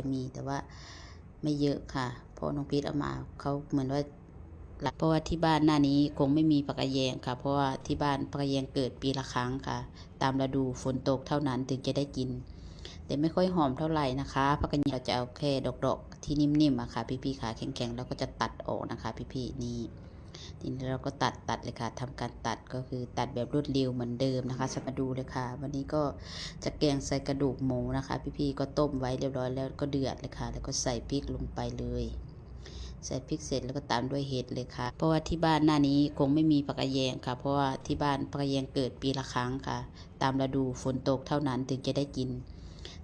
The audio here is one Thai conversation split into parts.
จะมีแต่ว่าไม่เยอะค่ะ เพราะน้องพีทเอามาเขาเหมือนว่าเพราะว่าที่บ้านหน้านี้คงไม่มีผักกระแยงค่ะ เพราะว่าที่บ้านผักกระแยงเกิดปีละครั้งค่ะ ตามฤดูฝนตกเท่านั้นถึงจะได้กิน แต่ไม่ค่อยหอมเท่าไหร่นะคะผักกระแยงเราจะเอาแค่ดอกๆที่นิ่มๆอะค่ะ พี่ๆขาแข็งๆแล้วก็จะตัดออกนะคะ พี่ๆนี่ ทีนี้เราก็ตัดตัดเลยค่ะทำการตัดก็คือตัดแบบรวดเร็วเหมือนเดิมนะคะสัมาดูเลยค่ะ วันนี้ก็จะแกงใส่กระดูกหมูนะคะ พี่ๆก็ต้มไว้เรียบร้อยแล้วก็เดือดเลยค่ะ แล้วก็ใส่พริกลงไปเลยใส่พริกเสร็จแล้วก็ตามด้วยเห็ดเลยค่ะ เพราะว่าที่บ้านหน้านี้คงไม่มีผักกระแยงค่ะ เพราะว่าที่บ้านผักกระแยงเกิดปีละครั้งค่ะ ตามฤดูฝนตกเท่านั้นถึงจะได้กิน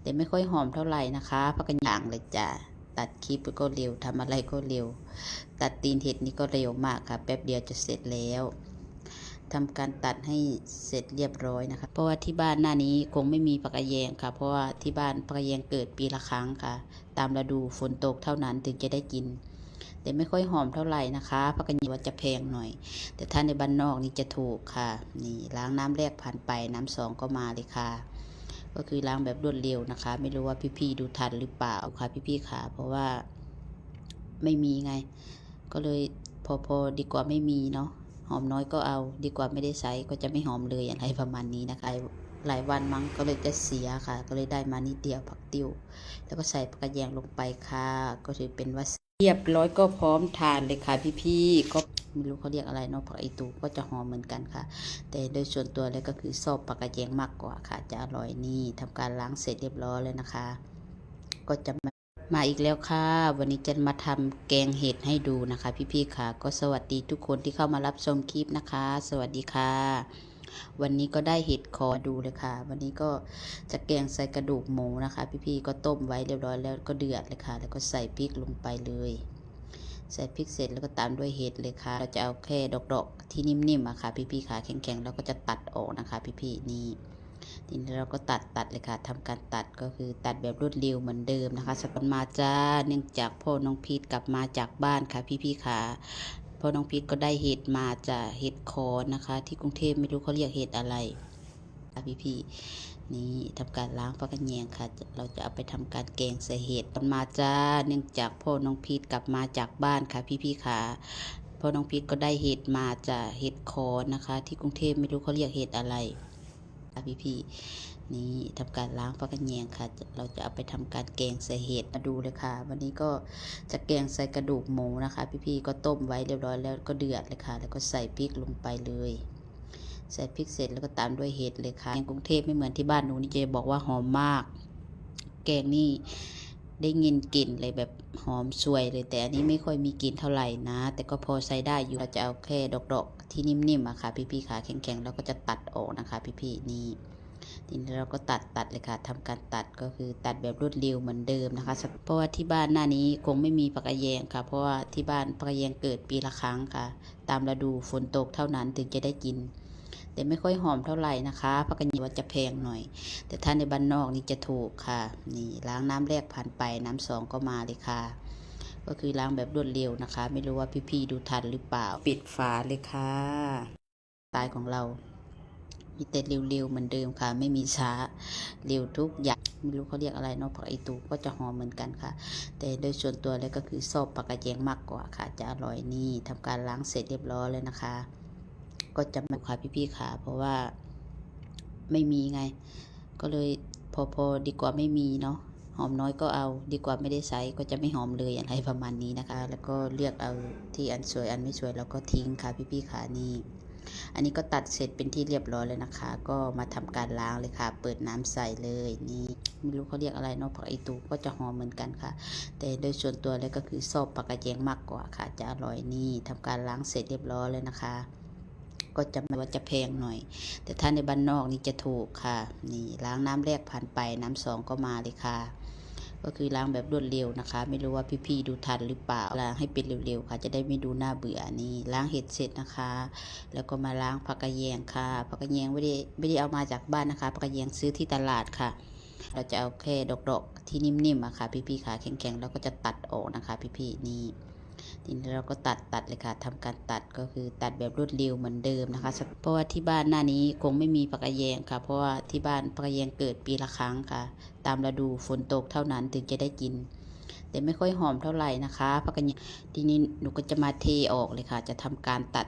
แต่ไม่ค่อยหอมเท่าไหร่นะคะผักกระยางเลยจ้ะ ตัดคลิปก็เร็วทำอะไรก็เร็ว ตัดตีนเห็ดนี่ก็เร็วมากค่ะแป๊บเดียวจะเสร็จแล้วทำการตัดให้เสร็จเรียบร้อยนะคะ เพราะว่าที่บ้านหน้านี้คงไม่มีผักกระแยงค่ะ เพราะว่าที่บ้านผักกระแยงเกิดปีละครั้งค่ะ ตามฤดูฝนตกเท่านั้นถึงจะได้กิน แต่ไม่ค่อยหอมเท่าไหร่นะคะผักกระแยงว่าจะแพงหน่อย แต่ถ้าในบ้านนอกนี่จะถูกค่ะ นี่ล้างน้ำแรกผ่านไปน้ำสองก็มาเลยค่ะ ก็คือล้างแบบรวดเร็วนะคะ ไม่รู้ว่าพี่ๆดูทันหรือเปล่าค่ะพี่ๆค่ะ เพราะว่าไม่มีไง ก็เลยพอพอดีกว่าไม่มีเนาะหอมน้อยก็เอาดีกว่าไม่ได้ใช้ก็จะไม่หอมเลยอะไรประมาณนี้นะคะหลายวันมั้งก็เลยจะเสียค่ะ ก็เลยได้มานิดเดียวผักติ้ว แล้วก็ใส่กกระแยงลงไปค่ะ ก็ถือเป็นว่าเรียบร้อยก็พร้อมทานเลยค่ะพี่ๆก็ ไม่รู้เขาเรียกอะไรเนาะผักอีตูก็จะหอมเหมือนกันค่ะ แต่โดยส่วนตัวแล้วก็คือชอบปากระแยงมากกว่าค่ะ จะอร่อยนี่ทำการล้างเสร็จเรียบร้อยเลยนะคะ ก็จะมามาอีกแล้วค่ะ วันนี้จะมาทำแกงเห็ดให้ดูนะคะ พี่ๆค่ะ ก็สวัสดีทุกคนที่เข้ามารับชมคลิปนะคะ สวัสดีค่ะ วันนี้ก็ได้เห็ดคอดูเลยค่ะ วันนี้ก็จะแกงใส่กระดูกหมูนะคะ พี่ๆก็ต้มไว้เรียบร้อยแล้วก็เดือดเลยค่ะ แล้วก็ใส่พริกลงไปเลย ใส่พริกเสร็จแล้วก็ตามด้วยเห็ดเลยค่ะ เราจะเอาแค่ดอกๆที่นิ่มๆอะค่ะ พี่ๆขาแข็งๆแล้วก็จะตัดออกนะคะ พี่ๆนี่ทีนี้เราก็ตัดตัดเลยค่ะทำการตัดก็คือตัดแบบรวดเร็วเหมือนเดิมนะคะสักวันมาจ้าเนื่องจากพ่อน้องพีทกลับมาจากบ้านค่ะ พี่ๆขาพ่อน้องพีทก็ได้เห็ดมาจากเห็ดคอนนะคะ ที่กรุงเทพไม่รู้เขาเรียกเห็ดอะไรค่ะพี่ๆ นี่ทำการล้างผักกระแยงค่ะ เราจะเอาไปทำการแกงใส่เห็ดมันมาจ้าเนื่องจากพ่อน้องพีทกลับมาจากบ้านค่ะ พี่ๆค่ะพ่อน้องพีทก็ได้เห็ดมาจากเห็ดคอนนะคะ ที่กรุงเทพไม่รู้เขาเรียกเห็ดอะไรค่ะพี่ๆนี่ทำการล้างผักกระแยงค่ะ เราจะเอาไปทำการแกงใส่เห็ดมาดูเลยค่ะ วันนี้ก็จะแกงใส่กระดูกหมูนะคะ พี่ๆก็ต้มไว้เรียบร้อยแล้วก็เดือดเลยค่ะ แล้วก็ใส่พริกลงไปเลย ใส่พริกเสร็จแล้วก็ตามด้วยเห็ดเลยค่ะแกงกรุงเทพไม่เหมือนที่บ้านหนูนี่จะบอกว่าหอมมาก แกงนี่ได้ยินกลิ่นเลยแบบหอมสวยเลย แต่อันนี้ไม่ค่อยมีกลิ่นเท่าไหร่นะ แต่ก็พอใช้ได้อยู่เราจะเอาแค่ดอกๆที่นิ่มๆอะค่ะ พี่ๆขาแข็งๆแล้วก็จะตัดออกนะคะ พี่ๆนี่ทีนี้เราก็ตัดตัดเลยค่ะทำการตัดก็คือตัดแบบรวดเร็วเหมือนเดิมนะคะ เพราะว่าที่บ้านหน้านี้คงไม่มีผักะแยงค่ะ เพราะว่าที่บ้านผักะแยงเกิดปีละครั้งค่ะ ตามฤดูฝนตกเท่านั้นถึงจะได้กิน แต่ไม่ค่อยหอมเท่าไหร่นะคะผักกระแยงว่าจะแพงหน่อย แต่ถ้าในบ้านนอกนี่จะถูกค่ะ นี่ล้างน้ำแรกผ่านไปน้ำสองก็มาเลยค่ะ ก็คือล้างแบบรวดเร็วนะคะ ไม่รู้ว่าพี่ๆดูทันหรือเปล่า ปิดฝาเลยค่ะตล์ของเรา มีแต่เร็วๆเหมือนเดิมค่ะ ไม่มีช้าเร็วทุกอย่างไม่รู้เขาเรียกอะไรเนาะผักอีตูก็จะหอมเหมือนกันค่ะ แต่โดยส่วนตัวแล้วก็คือชอบปลากระแยงมากกว่าค่ะ จะอร่อยนี่ทำการล้างเสร็จเรียบร้อยเลยนะคะ ก็จะมาค่ะพี่ๆค่ะ เพราะว่าไม่มีไง ก็เลยพอพอดีกว่าไม่มีเนาะหอมน้อยก็เอาดีกว่าไม่ได้ใช้ก็จะไม่หอมเลยอะไรประมาณนี้นะคะ แล้วก็เลือกเอาที่อันสวยอันไม่สวยแล้วก็ทิ้งค่ะพี่ๆค่ะนี่อันนี้ก็ตัดเสร็จเป็นที่เรียบร้อยเลยนะคะ ก็มาทำการล้างเลยค่ะ เปิดน้ำใส่เลยนี่ไม่รู้เขาเรียกอะไรเนาะผักอีตูก็จะหอมเหมือนกันค่ะ แต่โดยส่วนตัวแล้วก็คือชอบปลากระแยงมากกว่าค่ะ จะอร่อยนี่ทำการล้างเสร็จเรียบร้อยเลยนะคะ ก็จะไม่ว่าจะแพงหน่อย แต่ถ้าในบ้านนอกนี่จะถูกค่ะ นี่ล้างน้ำแรกผ่านไปน้ำสองก็มาเลยค่ะ ก็คือล้างแบบรวดเร็วนะคะ ไม่รู้ว่าพี่ๆดูทันหรือเปล่าล้างให้เป็นเร็วๆค่ะ จะได้ไม่ดูน่าเบื่อนี่ล้างเห็ดเสร็จนะคะ แล้วก็มาล้างผักกระแยงค่ะผักกระแยงไม่ได้ไม่ได้เอามาจากบ้านนะคะผักกระแยงซื้อที่ตลาดค่ะเราจะเอาแค่ดอกๆที่นิ่มๆอะค่ะ พี่ๆขาแข็งๆแล้วก็จะตัดออกนะคะ พี่ๆนี่ ทีนี้เราก็ตัดตัดเลยค่ะทำการตัดก็คือตัดแบบรวดเร็วเหมือนเดิมนะคะ เพราะว่าที่บ้านหน้านี้คงไม่มีผักกะแยงค่ะ เพราะว่าที่บ้านผักกะแยงเกิดปีละครั้งค่ะ ตามฤดูฝนตกเท่านั้นถึงจะได้กิน แต่ไม่ค่อยหอมเท่าไหร่นะคะผักกะแยงทีนี้หนูก็จะมาเทออกเลยค่ะ จะทำการตัด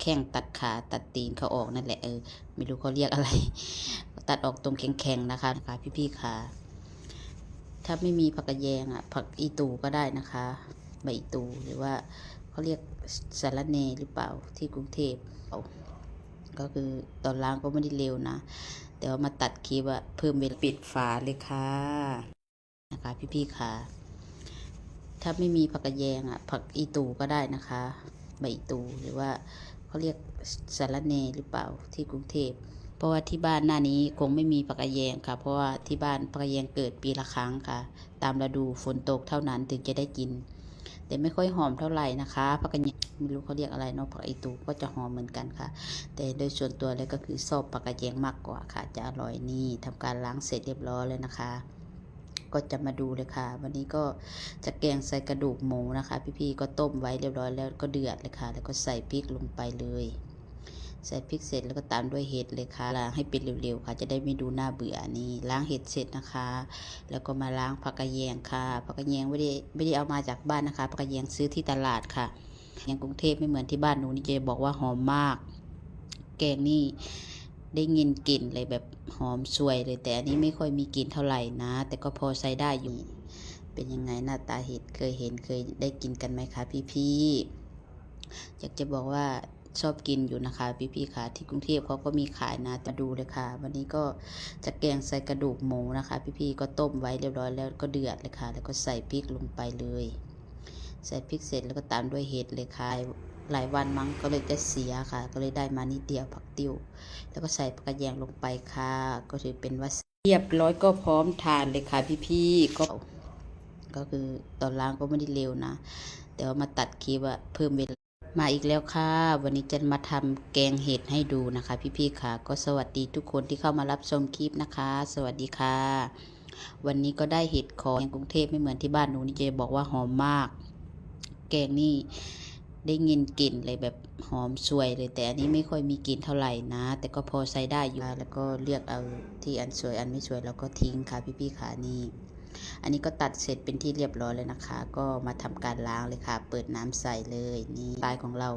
แข้งตัดขาตัดตีนเขาออกนั่นแหละเออไม่รู้เขาเรียกอะไร ตัดออกตรงแข็งๆนะคะนะคะ พี่ๆค่ะ ถ้าไม่มีผักกระแยงอะ ผักอีตูก็ได้นะคะ ใบตูหรือว่าเขาเรียกสารเนหรือเปล่าที่กรุงเทพก็คือตอนล้างก็ไม่ได้เร็วนะ แต่ว่ามาตัดคลิปอะเพิ่มเวลาปิดฝาเลยค่ะนะคะพี่ๆค่ะ ถ้าไม่มีผักกระแยงอะผักอีตูก็ได้นะคะ ใบอีตูหรือว่าเขาเรียกสารเนหรือเปล่าที่กรุงเทพเพราะว่าที่บ้านหน้านี้คงไม่มีผักกระแยงค่ะ เพราะว่าที่บ้านผักกระแยงเกิดปีละครั้งค่ะ ตามฤดูฝนตกเท่านั้นถึงจะได้กิน แต่ไม่ค่อยหอมเท่าไหร่นะคะผักกระแยงไม่รู้เขาเรียกอะไรเนาะผักไอตูก็จะหอมเหมือนกันค่ะ แต่โดยส่วนตัวแล้วก็คือชอบผักกระแยงมากกว่าค่ะ จะอร่อยนี่ทำการล้างเสร็จเรียบร้อยเลยนะคะ ก็จะมาดูเลยค่ะ วันนี้ก็จะแกงใส่กระดูกหมูนะคะ พี่ๆก็ต้มไว้เรียบร้อยแล้วก็เดือดเลยค่ะ แล้วก็ใส่พริกลงไปเลย ใส่พริกเสร็จแล้วก็ตามด้วยเห็ดเลยค่ะล้างให้เป็นเร็วๆค่ะ จะได้ไม่ดูน่าเบื่อนี่ล้างเห็ดเสร็จนะคะ แล้วก็มาล้างผักกระแยงค่ะผักกระแยงไม่ได้ไม่ได้เอามาจากบ้านนะคะผักกระแยงซื้อที่ตลาดค่ะอย่างกรุงเทพไม่เหมือนที่บ้านหนูนี่จะบอกว่าหอมมาก แกงนี่ได้ยินกลิ่นเลยแบบหอมสวยเลย แต่อันนี้ไม่ค่อยมีกลิ่นเท่าไหร่นะ แต่ก็พอใช้ได้อยู่ เป็นยังไงหน้าตาเห็ดเคยเห็นเคยได้กินกันไหมคะพี่ๆอยากจะบอกว่า ชอบกินอยู่นะคะ พี่ๆค่ะที่กรุงเทพเขาก็มีขายนะมาดูเลยค่ะ วันนี้ก็จะแกงใส่กระดูกหมูนะคะ พี่ๆก็ต้มไว้เรียบร้อยแล้วก็เดือดเลยค่ะ แล้วก็ใส่พริกลงไปเลย ใส่พริกเสร็จแล้วก็ตามด้วยเห็ดเลยค่ะหลายวันมั้งก็เลยจะเสียค่ะ ก็เลยได้มานิดเดียวผักติ้ว แล้วก็ใส่ผักกระแยงลงไปค่ะ ก็ถือเป็นว่าเรียบร้อยก็พร้อมทานเลยค่ะพี่ๆก็ก็คือตอนล้างก็ไม่ได้เร็วนะ แต่ว่ามาตัดคลิปอะเพิ่มเวลา มาอีกแล้วค่ะ วันนี้จะมาทำแกงเห็ดให้ดูนะคะ พี่ๆค่ะ ก็สวัสดีทุกคนที่เข้ามารับชมคลิปนะคะ สวัสดีค่ะ วันนี้ก็ได้เห็ดของกรุงเทพไม่เหมือนที่บ้านหนูนี่จะบอกว่าหอมมาก แกงนี่ได้ยินกลิ่นเลยแบบหอมสวยเลย แต่อันนี้ไม่ค่อยมีกลิ่นเท่าไหร่นะ แต่ก็พอใช้ได้อยู่แล้วก็เลือกเอาที่อันสวยอันไม่สวยแล้วก็ทิ้งค่ะพี่ๆค่ะนี่ อันนี้ก็ตัดเสร็จเป็นที่เรียบร้อยเลยนะคะ ก็มาทำการล้างเลยค่ะ เปิดน้ำใส่เลยนี่สไตล์ของเรา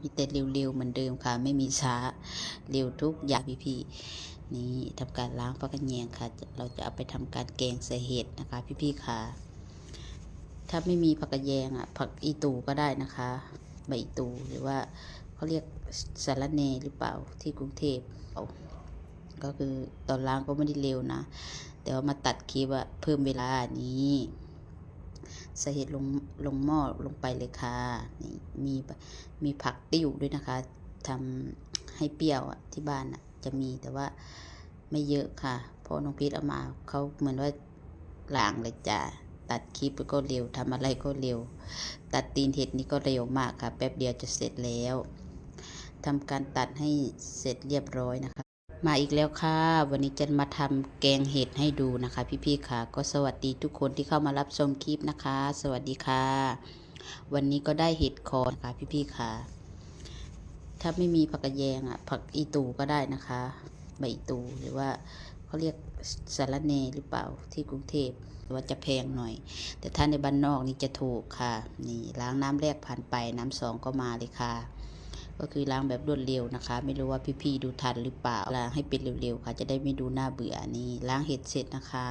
มีแต่เร็วๆเหมือนเดิมค่ะ ไม่มีช้าเร็วทุกอย่างพี่ๆนี่ทำการล้างผักกระแยงค่ะ เราจะเอาไปทำการแกงใส่เห็ดนะคะ พี่ๆค่ะ ถ้าไม่มีผักกระแยงอะผักอีตูก็ได้นะคะใบอีตูหรือว่าเขาเรียกสารเนหรือเปล่าที่กรุงเทพก็คือตอนล้างก็ไม่ได้เร็วนะ แต่ว่ามาตัดคลิปอะเพิ่มเวลานี้ใส่เห็ดลงลงหม้อลงไปเลยค่ะนี่มีมีผักติ้วด้วยนะคะทำให้เปรี้ยวอะที่บ้านอะจะมีแต่ว่าไม่เยอะค่ะพราะน้องพีทเอามาเขาเหมือนว่าล้างเลยจ้ะตัดคลิปก็เร็วทำอะไรก็เร็ว ตัดตีนเห็ดนี่ก็เร็วมากค่ะ แป๊บเดียวจะเสร็จแล้วทำการตัดให้เสร็จเรียบร้อยนะคะ มาอีกแล้วค่ะ วันนี้จะมาทำแกงเห็ดให้ดูนะคะ พี่ๆค่ะ ก็สวัสดีทุกคนที่เข้ามารับชมคลิปนะคะ สวัสดีค่ะ วันนี้ก็ได้เห็ดคอนะคะพี่ๆค่ะ ถ้าไม่มีผักกระแยงอะ ผักอีตูก็ได้นะคะใบอีตูหรือว่าเขาเรียกสารเนหรือเปล่าที่กรุงเทพว่าจะแพงหน่อย แต่ถ้าในบ้านนอกนี่จะถูกค่ะ นี่ล้างน้ำแรกผ่านไปน้ำสองก็มาเลยค่ะ ก็คือล้างแบบรวดเร็วนะคะ ไม่รู้ว่าพี่ๆดูทันหรือเปล่าล้างให้เป็นเร็วๆค่ะ จะได้ไม่ดูน่าเบื่อนี่ล้างเห็ดเสร็จนะคะ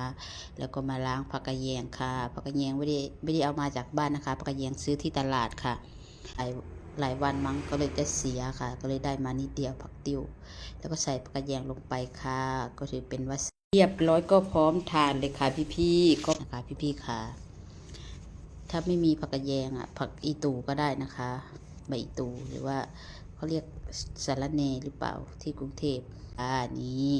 แล้วก็มาล้างผักกระแยงค่ะผักกระแยงไม่ได้ไม่ได้เอามาจากบ้านนะคะผักกระแยงซื้อที่ตลาดค่ะหลายหลายวันมั้งก็เลยจะเสียค่ะ ก็เลยได้มานิดเดียวผักติ้ว แล้วก็ใส่ผักกระแยงลงไปค่ะ ก็ถือเป็นว่าเรียบร้อยก็พร้อมทานเลยค่ะพี่ๆก็นะคะพี่ๆค่ะ ถ้าไม่มีผักกระแยงอะผักอีตูก็ได้นะคะ ใบตูหรือว่าเขาเรียกสารเนหรือเปล่าที่กรุงเทพอ่านี่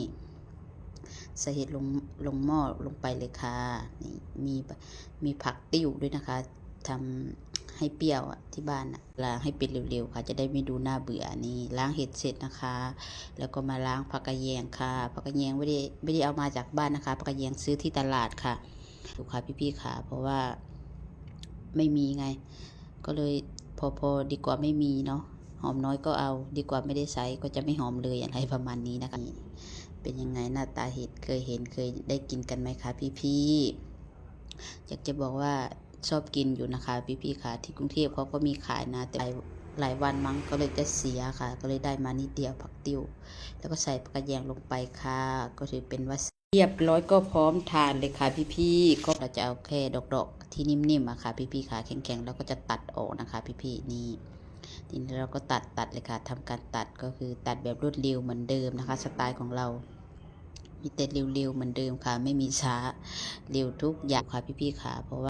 ใส่เห็ดลงลงหม้อลงไปเลยค่ะนี่มีมีผักติ้วด้วยนะคะทำให้เปรี้ยวอะที่บ้านอะล้างให้เป็นเร็วๆค่ะ จะได้ไม่ดูน่าเบื่อนี่ล้างเห็ดเสร็จนะคะ แล้วก็มาล้างผักกระแยงค่ะผักกระแยงไม่ได้ไม่ได้เอามาจากบ้านนะคะผักกระแยงซื้อที่ตลาดค่ะดูค่ะพี่ๆค่ะ เพราะว่าไม่มีไง ก็เลย พอพอดีกว่าไม่มีเนาะหอมน้อยก็เอาดีกว่าไม่ได้ใช้ก็จะไม่หอมเลยอะไรประมาณนี้นะคะ เป็นยังไงหน้าตาเห็ดเคยเห็นเคยได้กินกันไหมคะพี่ๆอยากจะบอกว่าชอบกินอยู่นะคะพี่ๆค่ะที่กรุงเทพเขาก็มีขายนะแต่ หลายวันมั้งก็เลยจะเสียค่ะ ก็เลยได้มานิดเดียวผักติ้ว แล้วก็ใส่ผักกระแยงลงไปค่ะ ก็ถือเป็นว่าเรียบร้อยก็พร้อมทานเลยค่ะพี่ๆก็เราจะเอาแค่ดอกๆที่นิ่มๆอะค่ะ พี่ๆค่ะแข็งๆแล้วก็จะตัดออกนะคะ พี่ๆนี่ทีนี้เราก็ตัดตัดเลยค่ะทำการตัดก็คือตัดแบบรวดเร็วเหมือนเดิมนะคะ สไตล์ของเรามีแต่เร็วๆเหมือนเดิมค่ะ ไม่มีช้าเร็วทุกอย่างค่ะพี่ๆค่ะเพราะว่า